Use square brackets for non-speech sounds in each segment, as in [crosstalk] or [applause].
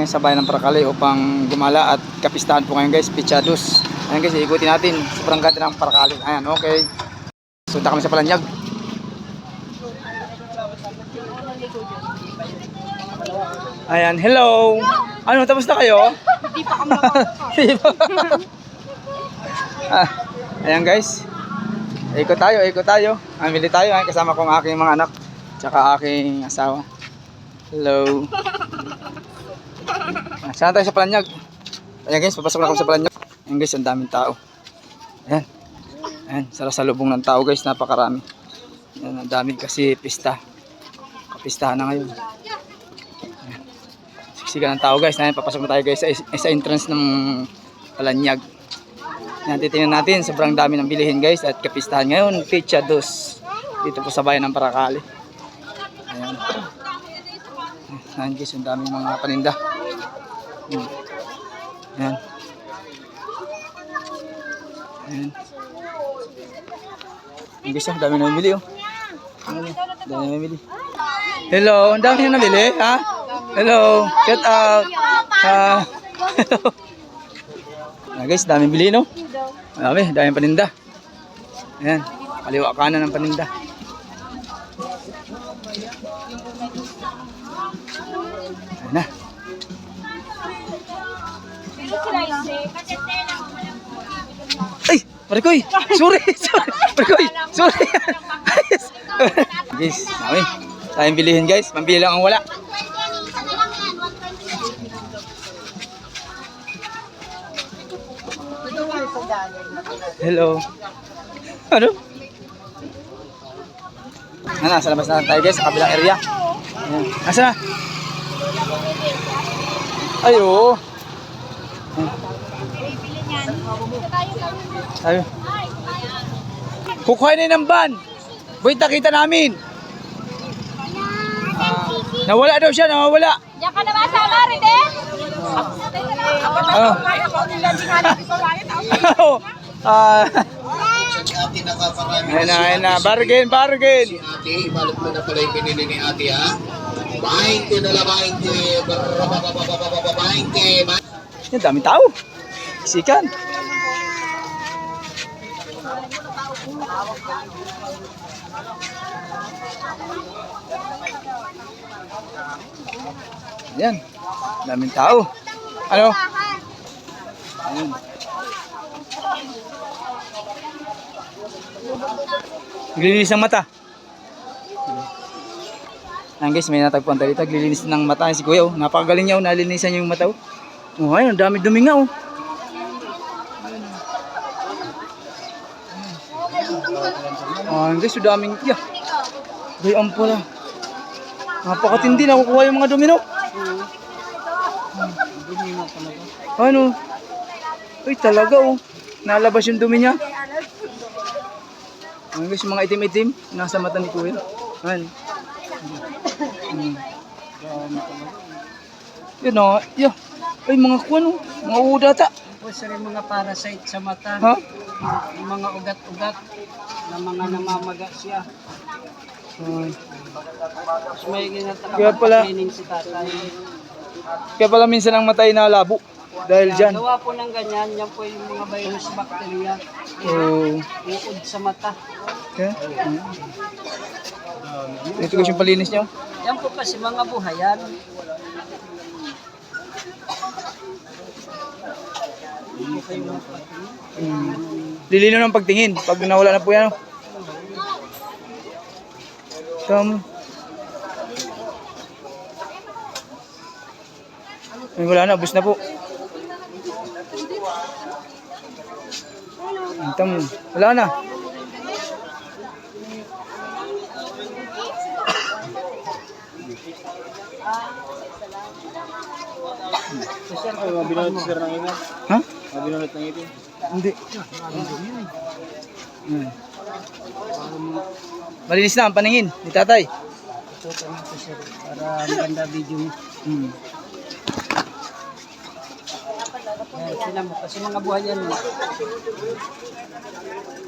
ngayon sa bayan ng Paracali upang gumala at kapistahan po ngayon guys, Pichados. Ayan guys, ikutin natin. Sobrang ganda ng Paracali. Ayan, okay. Sunta kami sa Palanyag. Ayan, hello. Ano, tapos na kayo? Hindi pa kami ah, ayan guys. Ikot tayo, ikot tayo. Amili tayo. Ayan, kasama ko ang aking mga anak. Tsaka aking asawa. Hello. Saan tayo sa Palanyag? Ayan guys, papasok na ako sa Palanyag. Ayan guys, ang daming tao. Ayan. Ayan, salasalubong ng tao guys, napakarami. Ayan, ang dami kasi pista. Kapistahan na ngayon. Ayan. Siksikan ng tao guys. Ayan, papasok na tayo guys sa, sa entrance ng Palanyag. Ayan, titingnan natin, sobrang dami ng bilihin guys at kapistahan ngayon, Pizza Dos. Dito po sa bayan ng Paracali. Ayan. Ayan guys, ang daming mga paninda. Ayan. Ayan. Ayan. Ang dami na namili oh. Dami na namili. Hello, ang dami na namili, ha? Hello, shout out. [laughs] Ah, hello. Ayan guys, daming bili no? Dami, daming paninda. Ayan, kaliwa kanan ng paninda. Ay, Marikoy! Sorry! [laughs] Sorry! Marikoy! Sorry! guys, dami. Tayong bilihin guys. Mambili lang ang wala. Hello. Ano? Ah, nasa labas na tayo guys, sa kabilang area. Ayan. Asa na? Ay, oo. Ayan. Ay. Kukuha na ng van. Boy, nakita namin. Ah, nawala daw siya, nawawala. Diyan ka naman sa Marin eh. Ano? Ah, [laughs] nakakarami ayun na, ayun na. Bargain, bargain. si ate. Ibalot mo na pala yung binili ni ate ha. 20 na lang 20. Bababababababa 20. Yan, daming tao. Sikan. Yan. Daming tao. Ano? Ayun. Naglilinis ng mata. Ayan guys, may natagpuan tayo dito. Naglilinis ng mata si Kuya. Oh. Napakagaling niya. Oh. Nalinisan niya yung mata. Oh. Oh, ayun, dami dumi nga oh. Ah, guys, ang daming, yeah. Gayaan pala. Napakatindi, nakukuha yung mga dumi, no? Ano? Ay, talaga, oh. Nalabas yung dumi niya. Ayun guys, yung mga itim-itim, nasa mata ni Kuya. Ayun. Hmm. Yun, oh. Yeah. Ay, mga kuwan, oh. Mga udata. Tapos rin mga parasite sa mata, Ha? Yung mga ugat-ugat na mga namamaga siya. Ay. Tapos may ginataka Kaya pala- si tatay. Kaya pala minsan ang matay na labo. Dahil dyan. Gawa po ng ganyan, yan po yung mga virus bacteria. Oh. Iod sa mata. Okay. Ito guys yung palinis niyo. Yan po kasi mga buhayan. Hmm. Lilino ng pagtingin. Pag nawala na po yan. oh. Tama. Ay, wala na. Ubus na po. Tama. Wala na. Ha? Hindi. Hmm. Malinis na ang paningin ni tatay. Ito po ito sir, para maganda video mo. Hmm. Sila mo, kasi mga buhayan mo.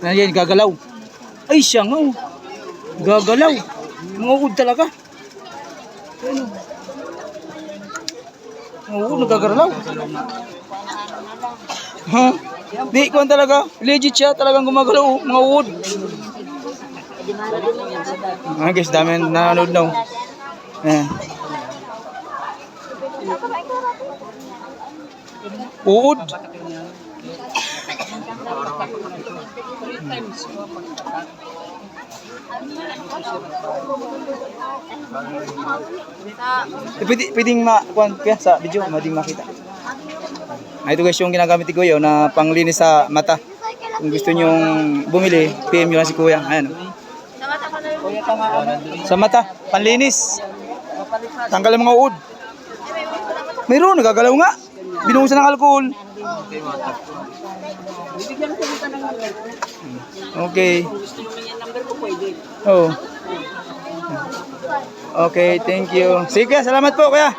Ano yan, gagalaw. Ay, siya nga. oh. Gagalaw. Mga uod talaga. Ano? Oo, nagagaralaw. Ha? Di, kuhan talaga. Legit siya. Talagang gumagalaw. oh, Mga uod. Ah, guys, dami na nanonood na. Ayan. Uod. Eh, pwede, pwedeng ma, kuhan, kaya sa video, mading makita. Ah, ito guys yung ginagamit ni Kuya na panglinis sa mata. Kung gusto nyong bumili, PM nyo lang si Kuya. Ayan. Sa mata, panlinis. Tanggal ang mga uod. Mayroon, nagagalaw nga. Binuhusan ng alcohol. Okay. Oh. Okay, thank you. Sige, salamat po, kuya.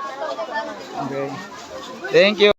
Okay. Thank you.